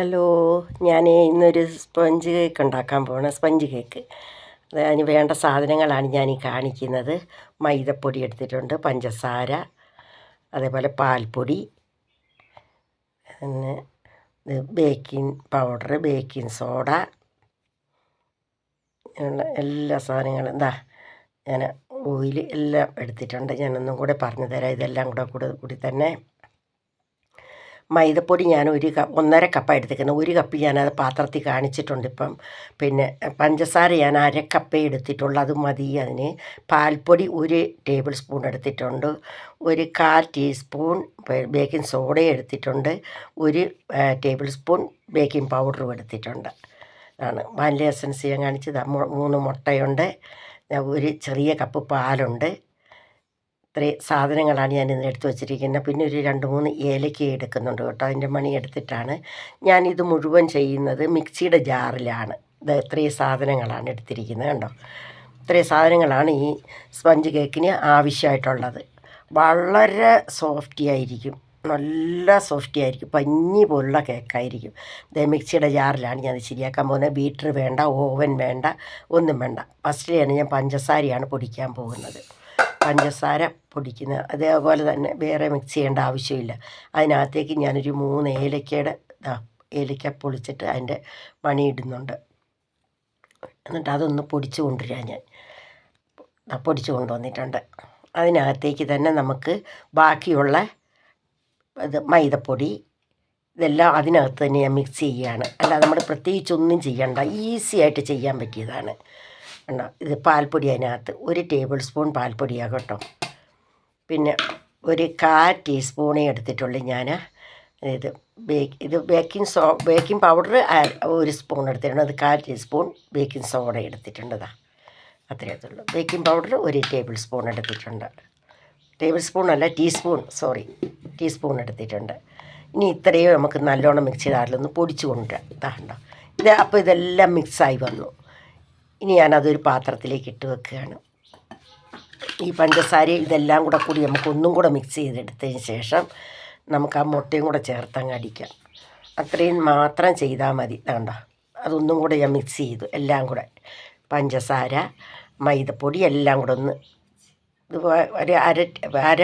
Hello ഞാൻ ഇന്നൊരു sponge cake ഉണ്ടാക്കാൻ പോകണം സ്പഞ്ച് കേക്ക്. അത് അതിന് വേണ്ട സാധനങ്ങളാണ് ഞാൻ ഈ കാണിക്കുന്നത്. മൈദപ്പൊടി എടുത്തിട്ടുണ്ട് പഞ്ചസാര അതേപോലെ പാൽപ്പൊടി പിന്നെ ബേക്കിംഗ് പൗഡർ ബേക്കിംഗ് സോഡ എല്ലാ സാധനങ്ങളും. എന്താ ഞാൻ ഓയിൽ എല്ലാം എടുത്തിട്ടുണ്ട്. ഞാനൊന്നും കൂടെ പറഞ്ഞു തരാം. ഇതെല്ലാം കൂടെ കൂടെ കൂടി തന്നെ. മൈദപ്പൊടി ഞാൻ ഒരു കപ്പ് ഒന്നര കപ്പാണ് എടുത്തിരിക്കുന്നത്. ഒരു കപ്പ് ഞാനത് പാത്രത്തിൽ കാണിച്ചിട്ടുണ്ട് ഇപ്പം. പിന്നെ പഞ്ചസാര ഞാൻ അര കപ്പേ എടുത്തിട്ടുള്ളൂ. അത് മതി അതിന്. പാൽപ്പൊടി ഒരു ടേബിൾ സ്പൂൺ എടുത്തിട്ടുണ്ട്. ഒരു കാൽ ടീസ്പൂൺ ബേക്കിംഗ് സോഡ എടുത്തിട്ടുണ്ട്. ഒരു ടേബിൾ സ്പൂൺ ബേക്കിംഗ് പൗഡറും എടുത്തിട്ടുണ്ട്. ആണ്. വാനില എസൻസ് ഞാൻ കാണിച്ചത്. മൂന്ന് മുട്ടയുണ്ട്. ഒരു ചെറിയ കപ്പ് പാലുണ്ട്. ഇത്രയും സാധനങ്ങളാണ് ഞാൻ ഇന്ന് എടുത്തു വച്ചിരിക്കുന്നത്. പിന്നെ ഒരു രണ്ട് മൂന്ന് ഏലക്ക എടുക്കുന്നുണ്ട് കേട്ടോ. അതിന്റെ മണി എടുത്തിട്ടാണ് ഞാനിത് മുഴുവൻ ചെയ്യുന്നത് മിക്സിയുടെ ജാറിലാണ്. ഇത് ഇത്രയും സാധനങ്ങളാണ് എടുത്തിരിക്കുന്നത് കണ്ടോ? ഇത്രയും സാധനങ്ങളാണ് ഈ സ്പഞ്ച് കേക്കിന് ആവശ്യമായിട്ടുള്ളത്. വളരെ സോഫ്റ്റി ആയിരിക്കും. നല്ല സോഫ്റ്റി ആയിരിക്കും. പഞ്ഞി പോലുള്ള കേക്കായിരിക്കും. ഇത് മിക്സിയുടെ ജാറിലാണ് ഞാൻ ശരിയാക്കാൻ പോകുന്നത്. ബീറ്റർ വേണ്ട ഓവൻ വേണ്ട ഒന്നും വേണ്ട. ഫസ്റ്റിലാണ് ഞാൻ പഞ്ചസാരയാണ് പൊടിക്കാൻ പോകുന്നത്. പഞ്ചസാര പൊടിക്കുന്നത് അതേപോലെ തന്നെ വേറെ മിക്സ് ചെയ്യേണ്ട ആവശ്യമില്ല. അതിനകത്തേക്ക് ഞാനൊരു മൂന്ന് ഏലക്കയുടെ ഇതാ ഏലക്ക പൊളിച്ചിട്ട് അതിന്റെ മണി ഇടുന്നുണ്ട്. എന്നിട്ട് അതൊന്ന് പൊടിച്ചു കൊണ്ടുവരാം ഞാൻ. പൊടിച്ചു കൊണ്ടുവന്നിട്ടുണ്ട്. അതിനകത്തേക്ക് തന്നെ നമുക്ക് ബാക്കിയുള്ള ഇത് മൈദപ്പൊടി ഇതെല്ലാം അതിനകത്ത് തന്നെ ഞാൻ മിക്സ് ചെയ്യുകയാണ്. അല്ലാതെ നമ്മൾ പ്രത്യേകിച്ചൊന്നും ചെയ്യണ്ട. ഈസി ആയിട്ട് ചെയ്യാൻ പറ്റിയതാണ്. കണ്ടോ ഇത് പാൽപ്പൊടി അതിനകത്ത് ഒരു ടേബിൾ സ്പൂൺ പാൽപ്പൊടിയാണ് കേട്ടോ. പിന്നെ ഒരു കാൽ ടീസ്പൂണേ എടുത്തിട്ടുള്ളൂ ഞാൻ ഇത് ബേക്ക് ഇത് ബേക്കിംഗ് സോ ബേക്കിംഗ് പൗഡർ ഒരു സ്പൂൺ എടുത്തിട്ടുണ്ട്. അത് കാൽ ടീസ്പൂൺ ബേക്കിംഗ് സോഡ എടുത്തിട്ടുണ്ടതാ. അത്രയേ ഉള്ളൂ. ബേക്കിംഗ് പൗഡർ ഒരു ടേബിൾ സ്പൂൺ എടുത്തിട്ടുണ്ട്. ടേബിൾ സ്പൂൺ അല്ല ടീസ്പൂൺ സോറി ടീസ്പൂൺ എടുത്തിട്ടുണ്ട്. ഇനി ഇത്രയും നമുക്ക് നല്ലോണം മിക്സ് ചെയ്താലൊന്ന് പൊടിച്ചു കൊണ്ടുവരാം. ഇതാണ്ടോ ഇത് അപ്പോൾ ഇതെല്ലാം മിക്സായി വന്നു. ഇനി ഞാനതൊരു പാത്രത്തിലേക്ക് ഇട്ട് വെക്കുകയാണ്. ഈ പഞ്ചസാര ഇതെല്ലാം കൂടെ കൂടി നമുക്ക് ഒന്നും കൂടെ മിക്സ് ചെയ്തെടുത്തതിന് ശേഷം നമുക്ക് ആ മുട്ടയും കൂടെ ചേർത്തങ്ങ് അടിക്കാം. അത്രയും മാത്രം ചെയ്താൽ മതി. വേണ്ട അതൊന്നും കൂടെ ഞാൻ മിക്സ് ചെയ്തു. എല്ലാം കൂടെ. പഞ്ചസാര മൈദപ്പൊടി എല്ലാം കൂടെ ഒന്ന് ഇത് ഒരു അര അര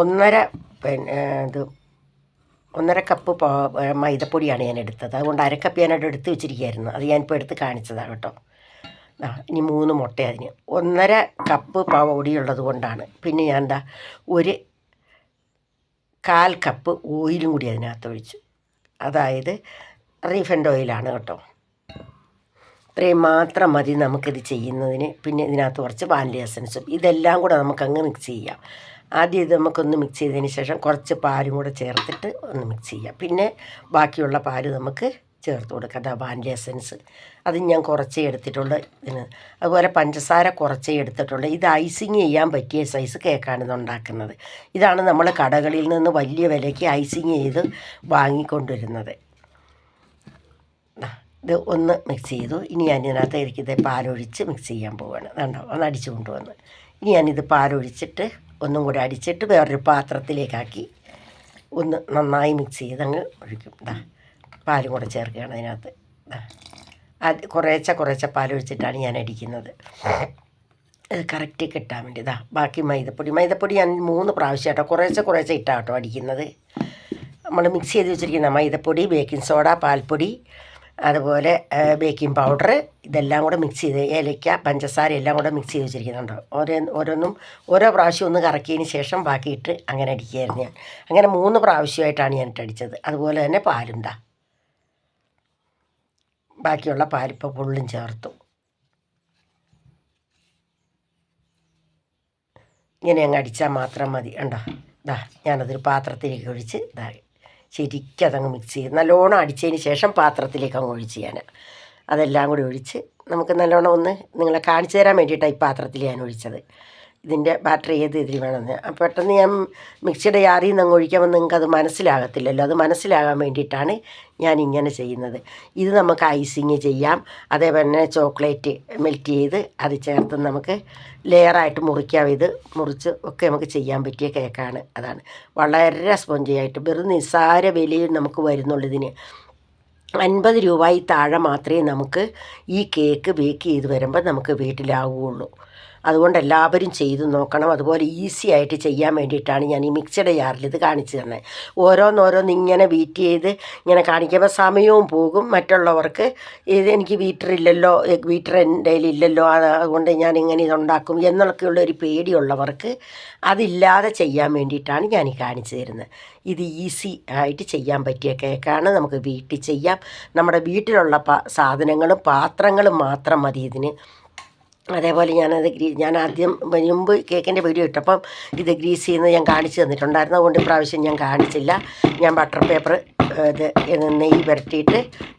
ഒന്നര പിന്നെ ഇത് ഒന്നര കപ്പ് മൈദപ്പൊടിയാണ് ഞാൻ എടുത്തത്. അതുകൊണ്ട് അരക്കപ്പ് ഞാനവിടെ എടുത്ത് വെച്ചിരിക്കുകയായിരുന്നു. അത് ഞാനിപ്പോൾ എടുത്ത് കാണിച്ചതാണ് കേട്ടോ. ഇനി മൂന്ന് മുട്ട അതിന്. ഒന്നര കപ്പ് പൊടിയുള്ളത് കൊണ്ടാണ്. പിന്നെ ഞാൻ എന്താ ഒരു കാൽ കപ്പ് ഓയിലും കൂടി അതിനകത്ത് ഒഴിച്ചു. അതായത് റീഫൻഡ് ഓയിലാണ് കേട്ടോ. ഇത്രയും മാത്രം മതി നമുക്കിത് ചെയ്യുന്നതിന്. പിന്നെ ഇതിനകത്ത് കുറച്ച് വാനില എസൻസും. ഇതെല്ലാം കൂടെ നമുക്കങ്ങ് മിക്സ് ചെയ്യാം. ആദ്യം ഇത് നമുക്കൊന്ന് മിക്സ് ചെയ്തതിന് ശേഷം കുറച്ച് പാലും കൂടെ ചേർത്തിട്ട് ഒന്ന് മിക്സ് ചെയ്യാം. പിന്നെ ബാക്കിയുള്ള പാൽ നമുക്ക് ചേർത്ത് കൊടുക്കുക വാനില എസൻസ്. അത് ഞാൻ കുറച്ചേ എടുത്തിട്ടുള്ളൂ ഇതിന്. അതുപോലെ പഞ്ചസാര കുറച്ചേ എടുത്തിട്ടുള്ളൂ. ഇത് ഐസിങ് ചെയ്യാൻ പറ്റിയ സൈസ് കേക്കാണ് ഇത് ഉണ്ടാക്കുന്നത്. ഇതാണ് നമ്മൾ കടകളിൽ നിന്ന് വലിയ വിലയ്ക്ക് ഐസിങ് ചെയ്ത് വാങ്ങിക്കൊണ്ടുവരുന്നത് ഇത് ഒന്ന് മിക്സ് ചെയ്തു. ഇനി ഞാൻ ഇതിനകത്ത് എനിക്കിത് പാലൊഴിച്ച് മിക്സ് ചെയ്യാൻ പോവുകയാണ് കണ്ടോ ഒന്ന് അടിച്ചു കൊണ്ടുവന്ന്. ഇനി ഞാനിത് പാലൊഴിച്ചിട്ട് ഒന്നും കൂടി അടിച്ചിട്ട് വേറൊരു പാത്രത്തിലേക്കാക്കി ഒന്ന് നന്നായി മിക്സ് ചെയ്ത് അങ്ങ് ഒഴിക്കും. ഇതാ പാലും കൂടെ ചേർക്കുകയാണ് അതിനകത്ത്. അത് കുറേശ്ശെ കുറേശ്ശെ പാലൊഴിച്ചിട്ടാണ് ഞാൻ അടിക്കുന്നത്. അത് കറക്റ്റ് കിട്ടാൻ വേണ്ടി. ഇതാ ബാക്കി മൈദപ്പൊടി. മൈദപ്പൊടി ഞാൻ മൂന്ന് പ്രാവശ്യം കേട്ടോ കുറേശ്ശെ കുറേശ്ശെ ഇട്ടാട്ടോ അടിക്കുന്നത്. നമ്മൾ മിക്സ് ചെയ്ത് വെച്ചിരിക്കുന്ന മൈദപ്പൊടി ബേക്കിംഗ് സോഡ പാൽപ്പൊടി അതുപോലെ ബേക്കിംഗ് പൗഡർ ഇതെല്ലാം കൂടെ മിക്സ് ചെയ്ത് ഏലയ്ക്ക പഞ്ചസാര എല്ലാം കൂടെ മിക്സ് ചെയ്ത് വെച്ചിരിക്കുന്നുണ്ട്. ഓരോ ഓരോന്നും ഓരോ പ്രാവശ്യം ഒന്ന് കറക്കിയതിന് ശേഷം ബാക്കിയിട്ട് അങ്ങനെ അടിക്കുകയായിരുന്നു ഞാൻ. അങ്ങനെ മൂന്ന് പ്രാവശ്യമായിട്ടാണ് ഞാൻ ഇട്ടടിച്ചത് അതുപോലെ തന്നെ പാലുണ്ടാ ബാക്കിയുള്ള പാലിപ്പോൾ ഫുള്ളും ചേർത്തു. ഇങ്ങനെ അങ്ങ് അടിച്ചാൽ മാത്രം മതി. ഉണ്ടോ ഇതാ ഞാനതൊരു പാത്രത്തിലേക്ക് ഒഴിച്ച് ഇതാ ശരിക്കും അതങ്ങ് മിക്സ് ചെയ്ത് നല്ലോണം അടിച്ചതിന് ശേഷം പാത്രത്തിലേക്ക് അങ്ങ് ഒഴിച്ച് ഞാൻ. അതെല്ലാം കൂടി ഒഴിച്ച് നമുക്ക് നല്ലോണം ഒന്ന് നിങ്ങളെ കാണിച്ചു തരാൻ വേണ്ടിയിട്ടാണ് ഈ പാത്രത്തിൽ ഞാൻ ഒഴിച്ചത്. ഇതിന്റെ ബാറ്ററി ഏത് ഇതിൽ വേണമെന്ന്. പെട്ടെന്ന് ഞാൻ മിക്സിയുടെ യാറിൽ നിന്ന് അങ്ങ് നിങ്ങൾക്ക് അത് മനസ്സിലാകത്തില്ലല്ലോ. അത് മനസ്സിലാകാൻ വേണ്ടിയിട്ടാണ് ഞാൻ ഇങ്ങനെ ചെയ്യുന്നത്. ഇത് നമുക്ക് ഐസിങ് ചെയ്യാം. അതേപോലെ ചോക്ലേറ്റ് മെൽറ്റ് ചെയ്ത് അത് ചേർത്ത് നമുക്ക് ലെയറായിട്ട് മുറിക്കാം. ഇത് മുറിച്ച് ഒക്കെ നമുക്ക് ചെയ്യാൻ പറ്റിയ കേക്കാണ്. അതാണ്. വളരെ സ്പോഞ്ചിയായിട്ട് വെറും നിസ്സാര വിലയിൽ നമുക്ക് വരുന്നുള്ളൂ ഇതിന്. അൻപത് രൂപയിൽ താഴെ മാത്രമേ നമുക്ക് ഈ കേക്ക് ബേക്ക് ചെയ്ത് വരുമ്പോൾ നമുക്ക് വീട്ടിലാവുകയുള്ളൂ. അതുകൊണ്ട് എല്ലാവരും ചെയ്തു നോക്കണം. അതുപോലെ ഈസി ആയിട്ട് ചെയ്യാൻ വേണ്ടിയിട്ടാണ് ഞാൻ ഈ മിക്സഡ് ജാറിൽ ഇത് കാണിച്ചു തന്നെ ഓരോന്നോരോന്ന് ഇങ്ങനെ വീറ്റ് ചെയ്ത് ഇങ്ങനെ കാണിക്കുമ്പോൾ സമയവും പോകും. മറ്റുള്ളവർക്ക് ഇത് എനിക്ക് വീറ്റർ ഇല്ലല്ലോ വീറ്റർ എന്റെ ഇല്ലല്ലോ അത് അതുകൊണ്ട് ഞാൻ ഇങ്ങനെ ഇതുണ്ടാക്കും എന്നൊക്കെയുള്ള ഒരു പേടിയുള്ളവർക്ക് അതില്ലാതെ ചെയ്യാൻ വേണ്ടിയിട്ടാണ് ഞാൻ ഈ കാണിച്ചു തരുന്നത്. ഇത് ഈസി ആയിട്ട് ചെയ്യാൻ പറ്റിയ കേക്കാണ്. നമുക്ക് വീട്ടിൽ ചെയ്യാം. നമ്മുടെ വീട്ടിലുള്ള സാധനങ്ങളും പാത്രങ്ങളും മാത്രം മതി ഇതിന്. അതേപോലെ ഞാനത് ഗ്രീ ഞാൻ ആദ്യം മുമ്പ് കേക്കിന്റെ വീഡിയോ ഇട്ടപ്പം ഇത് ഗ്രീസ് ചെയ്യുന്നത് ഞാൻ കാണിച്ചു തന്നിട്ടുണ്ടായിരുന്നു. അതുകൊണ്ട് ഇപ്രാവശ്യം ഞാൻ കാണിച്ചില്ല. ഞാൻ ബട്ടർ പേപ്പർ ഇത് നെയ്യ് പുരട്ടിയിട്ട്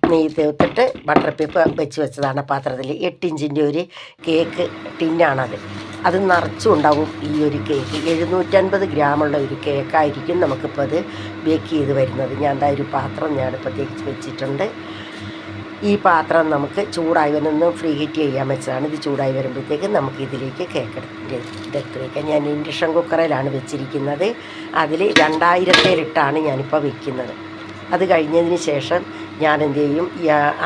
നെയ്യ് തീർത്തിട്ട് ബട്ടർ പേപ്പർ വെച്ച് വെച്ചതാണ് പാത്രത്തിൽ എട്ട് ഇഞ്ചിന്റെ ഒരു കേക്ക് ടിന്നാണത്. അത് നിറച്ചും ഉണ്ടാവും ഈ ഒരു കേക്ക്. എഴുന്നൂറ്റൻപത് ഗ്രാമുള്ള ഒരു കേക്കായിരിക്കും നമുക്കിപ്പോൾ അത് ബേക്ക് ചെയ്ത് വരുന്നത്. ഞാൻ എന്താ ഒരു പാത്രം ഞാനിപ്പോൾ തേച്ച് വെച്ചിട്ടുണ്ട്. ഈ പാത്രം നമുക്ക് ചൂടായി വരുന്ന ഫ്രീ ഹീറ്റ് ചെയ്യാൻ വെച്ചതാണ്. ഇത് ചൂടായി വരുമ്പോഴത്തേക്ക് നമുക്ക് ഇതിലേക്ക് കേക്ക് ഇതെടുത്ത് വയ്ക്കാം ഞാൻ ഇൻഡക്ഷൻ കുക്കറിലാണ് വെച്ചിരിക്കുന്നത്. അതിൽ രണ്ടായിരത്തേലിട്ടാണ് ഞാനിപ്പോൾ വെക്കുന്നത്. അത് കഴിഞ്ഞതിന് ശേഷം ഞാൻ എന്ത് ചെയ്യും?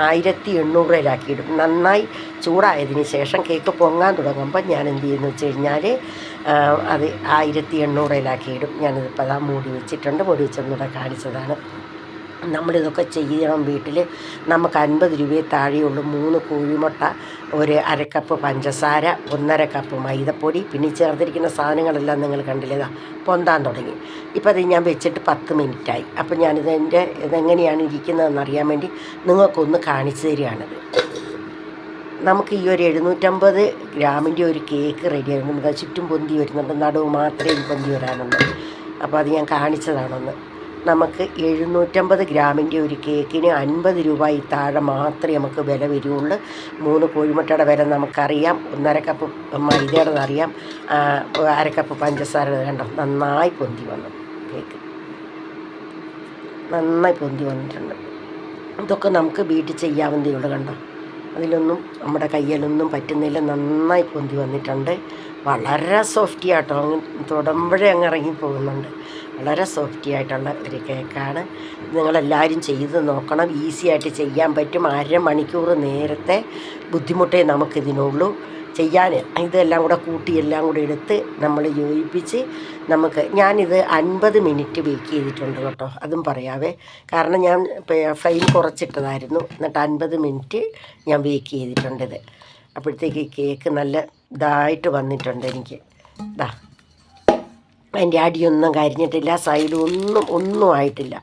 ആയിരത്തി എണ്ണൂറിലാക്കിയിടും നന്നായി ചൂടായതിന് ശേഷം കേക്ക് പൊങ്ങാൻ തുടങ്ങുമ്പോൾ ഞാൻ എന്ത് ചെയ്യുന്നു വെച്ച് കഴിഞ്ഞാൽ അത് ആയിരത്തി എണ്ണൂറിലാക്കിയിടും ഞാനിതിപ്പോൾ അതാ മൂടി വെച്ചിട്ടുണ്ട്. മൂടി വെച്ചൊന്നുകൂടെ കാണിച്ചതാണ്. നമ്മളിതൊക്കെ ചെയ്യണം വീട്ടിൽ നമുക്ക് അൻപത് രൂപയെ താഴെയുള്ളൂ. മൂന്ന് കോഴിമുട്ട ഒരു അരക്കപ്പ് പഞ്ചസാര ഒന്നര കപ്പ് മൈദപ്പൊടി പിന്നെ ചേർത്തിരിക്കുന്ന സാധനങ്ങളെല്ലാം നിങ്ങൾ കണ്ടില്ലേതാ പൊന്താൻ തുടങ്ങി. ഇപ്പോൾ അത് ഞാൻ വെച്ചിട്ട് പത്ത് മിനിറ്റായി. അപ്പം ഞാനിതെന്റെ ഇതെങ്ങനെയാണ് ഇരിക്കുന്നതെന്ന് അറിയാൻ വേണ്ടി നിങ്ങൾക്കൊന്ന് കാണിച്ചു തരികയാണിത്. നമുക്ക് ഈ ഒരു എഴുന്നൂറ്റമ്പത് ഗ്രാമിന്റെ ഒരു കേക്ക് റെഡി ആയിരുന്നു ചുറ്റും പൊന്തി വരുന്നുണ്ട്. നടുവ് മാത്രമേ പൊന്തി വരാനുള്ളൂ. അപ്പോൾ അത് ഞാൻ കാണിച്ചതാണൊന്ന്. നമുക്ക് എഴുന്നൂറ്റമ്പത് ഗ്രാമിന്റെ ഒരു കേക്കിന് അൻപത് രൂപ ഈ താഴെ മാത്രമേ നമുക്ക് വില വരുള്ളൂ. മൂന്ന് കോഴിമുട്ടയുടെ വില നമുക്കറിയാം. ഒന്നര കപ്പ് മൈദയുടെ അറിയാം. അരക്കപ്പ് പഞ്ചസാര കണ്ടോ? നന്നായി പൊന്തി വന്നു കേക്ക്. നന്നായി പൊന്തി വന്നിട്ടുണ്ട്. ഇതൊക്കെ നമുക്ക് വീട്ടിൽ ചെയ്യാവുന്നതേ ഉള്ളൂ കണ്ടോ? അതിലൊന്നും നമ്മുടെ കയ്യിലൊന്നും പറ്റുന്നില്ല. നന്നായി പൊന്തി വന്നിട്ടുണ്ട്. വളരെ സോഫ്റ്റി ആട്ടോ. അങ്ങ് തൊടുമ്പോഴേ അങ്ങ് ഇറങ്ങി പോകുന്നുണ്ട് വളരെ സോഫ്റ്റി ആയിട്ടുള്ള ഒരു കേക്കാണ്. നിങ്ങളെല്ലാവരും ചെയ്ത് നോക്കണം. ഈസി ആയിട്ട് ചെയ്യാൻ പറ്റും. അര മണിക്കൂർ നേരത്തെ ബുദ്ധിമുട്ടേ നമുക്കിതിനുള്ളൂ. ചെയ്യാൻ ഇതെല്ലാം കൂടെ കൂട്ടി എല്ലാം കൂടെ എടുത്ത് നമ്മൾ യോജിപ്പിച്ച് നമുക്ക് ഞാനിത് അൻപത് മിനിറ്റ് ബേക്ക് ചെയ്തിട്ടുണ്ട് കേട്ടോ അതും പറയാവേ. കാരണം ഞാൻ ഫ്ലെയിം കുറച്ചിട്ടതായിരുന്നു എന്നിട്ട് അൻപത് മിനിറ്റ് ഞാൻ ബേക്ക് ചെയ്തിട്ടുണ്ട് അപ്പോഴത്തേക്ക് കേക്ക് നല്ല ഇതായിട്ട് വന്നിട്ടുണ്ട് എനിക്ക്. ഇതാ അതിന്റെ അടിയൊന്നും കരിഞ്ഞിട്ടില്ല സൈഡും ഒന്നും ഒന്നും ആയിട്ടില്ല.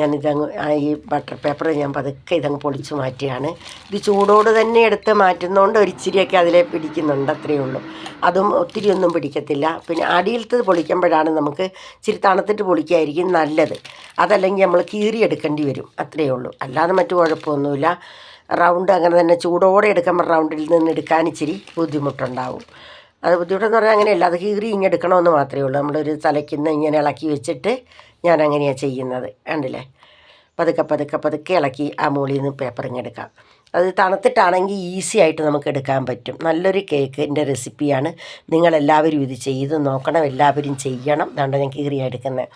ഞാനിതങ്ങ് ഈ ബട്ടർ പേപ്പർ ഞാൻ പതുക്കെ ഇതങ്ങ് പൊളിച്ച് മാറ്റിയാണ്. ഇത് ചൂടോട് തന്നെ എടുത്ത് മാറ്റുന്നതുകൊണ്ട് ഒരിച്ചിരിയൊക്കെ അതിലെ പിടിക്കുന്നുണ്ട് അത്രയേ ഉള്ളൂ. അതും ഒത്തിരി ഒന്നും പിടിക്കത്തില്ല. പിന്നെ അടിയിലത്തത് പൊളിക്കുമ്പോഴാണ് നമുക്ക് ഇച്ചിരി തണുത്തിട്ട് പൊളിക്കായിരിക്കും നല്ലത്. അതല്ലെങ്കിൽ നമ്മൾ കീറിയെടുക്കേണ്ടി വരും അത്രയേ ഉള്ളൂ. അല്ലാതെ മറ്റു കുഴപ്പമൊന്നുമില്ല. റൗണ്ട് അങ്ങനെ തന്നെ ചൂടോടെ എടുക്കുമ്പോൾ റൗണ്ടിൽ നിന്ന് എടുക്കാൻ ഇച്ചിരി ബുദ്ധിമുട്ടുണ്ടാവും. അത് ബുദ്ധിമുട്ടെന്ന് പറഞ്ഞാൽ അങ്ങനെയല്ല. അത് കീറി ഇങ്ങനെ എടുക്കണമെന്ന് മാത്രമേ ഉള്ളൂ. നമ്മളൊരു തലയ്ക്കുന്ന ഇങ്ങനെ ഇളക്കി വെച്ചിട്ട് ഞാൻ അങ്ങനെയാണ് ചെയ്യുന്നത്. കണ്ടില്ലേ? പതുക്കെ പതുക്കെ പതുക്കെ ഇളക്കി ആ മുകളിൽ നിന്ന് പേപ്പർ ഇങ്ങെടുക്കാം അത് തണുത്തിട്ടാണെങ്കിൽ ഈസി ആയിട്ട് നമുക്ക് എടുക്കാൻ പറ്റും. നല്ലൊരു കേക്കിന്റെ റെസിപ്പിയാണ് നിങ്ങളെല്ലാവരും ഇത് ചെയ്ത് നോക്കണം. എല്ലാവരും ചെയ്യണം. അതുകൊണ്ട് ഞാൻ കീറിയാണ് എടുക്കുന്നത്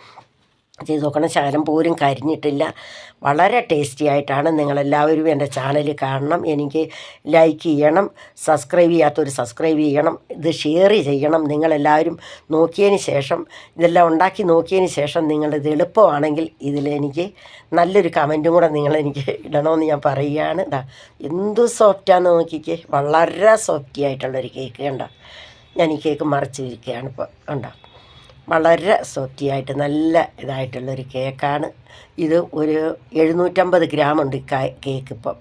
ചെയ്ത് നോക്കണം ശകലം പോലും കരിഞ്ഞിട്ടില്ല. വളരെ ടേസ്റ്റി ആയിട്ടാണ് നിങ്ങളെല്ലാവരും എന്റെ ചാനൽ കാണണം. എനിക്ക് ലൈക്ക് ചെയ്യണം. സബ്സ്ക്രൈബ് ചെയ്യാത്തവർ സബ്സ്ക്രൈബ് ചെയ്യണം. ഇത് ഷെയർ ചെയ്യണം. നിങ്ങളെല്ലാവരും നോക്കിയതിന് ശേഷം ഇതെല്ലാം ഉണ്ടാക്കി നോക്കിയതിന് ശേഷം നിങ്ങളിത് എളുപ്പമാണെങ്കിൽ ഇതിലെനിക്ക് നല്ലൊരു കമന്റും കൂടെ നിങ്ങളെനിക്ക് ഇടണമെന്ന് ഞാൻ പറയുകയാണ്. ഇതാ എന്ത് സോഫ്റ്റാന്ന് നോക്കിക്കേ. വളരെ സോഫ്റ്റി ആയിട്ടുള്ളൊരു കേക്ക് കണ്ടോ? ഞാൻ ഈ കേക്ക് മറിച്ചിരിക്കുകയാണ് ഇപ്പോൾ കണ്ടോ? വളരെ സോഫ്റ്റിയായിട്ട് നല്ല ഇതായിട്ടുള്ളൊരു കേക്കാണ്. ഇത് ഒരു എഴുന്നൂറ്റമ്പത് ഗ്രാം ഉണ്ട് കേക്ക് ഇപ്പം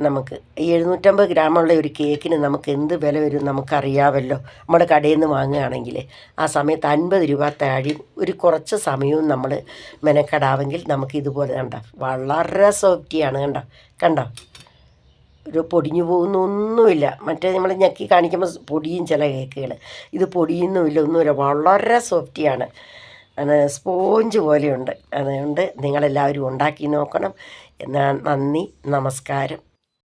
നമുക്ക് ഈ എഴുന്നൂറ്റമ്പത് ഗ്രാമുള്ള ഒരു കേക്കിന് നമുക്ക് എന്ത് വില വരും നമുക്കറിയാമല്ലോ നമ്മൾ കടയിൽ നിന്ന് വാങ്ങുകയാണെങ്കിൽ ആ സമയത്ത് അൻപത് രൂപ താഴെയും ഒരു കുറച്ച് സമയവും നമ്മൾ മെനക്കെടാവെങ്കിൽ നമുക്ക് ഇതുപോലെ കണ്ട. വളരെ സോഫ്റ്റിയാണ് കണ്ട. കണ്ടോ? ഒരു പൊടിഞ്ഞു പോകുന്നൊന്നുമില്ല. മറ്റേ നമ്മൾ ഞെക്കി കാണിക്കുമ്പോൾ പൊടിയും ചില കേക്കുകൾ. ഇത് പൊടിയുന്നുമില്ല ഒന്നുമില്ല. വളരെ സോഫ്റ്റിയാണ് അത് സ്പോഞ്ച് പോലെയുണ്ട്. അതുകൊണ്ട് നിങ്ങളെല്ലാവരും ഉണ്ടാക്കി നോക്കണം. എന്നാൽ നന്ദി നമസ്കാരം.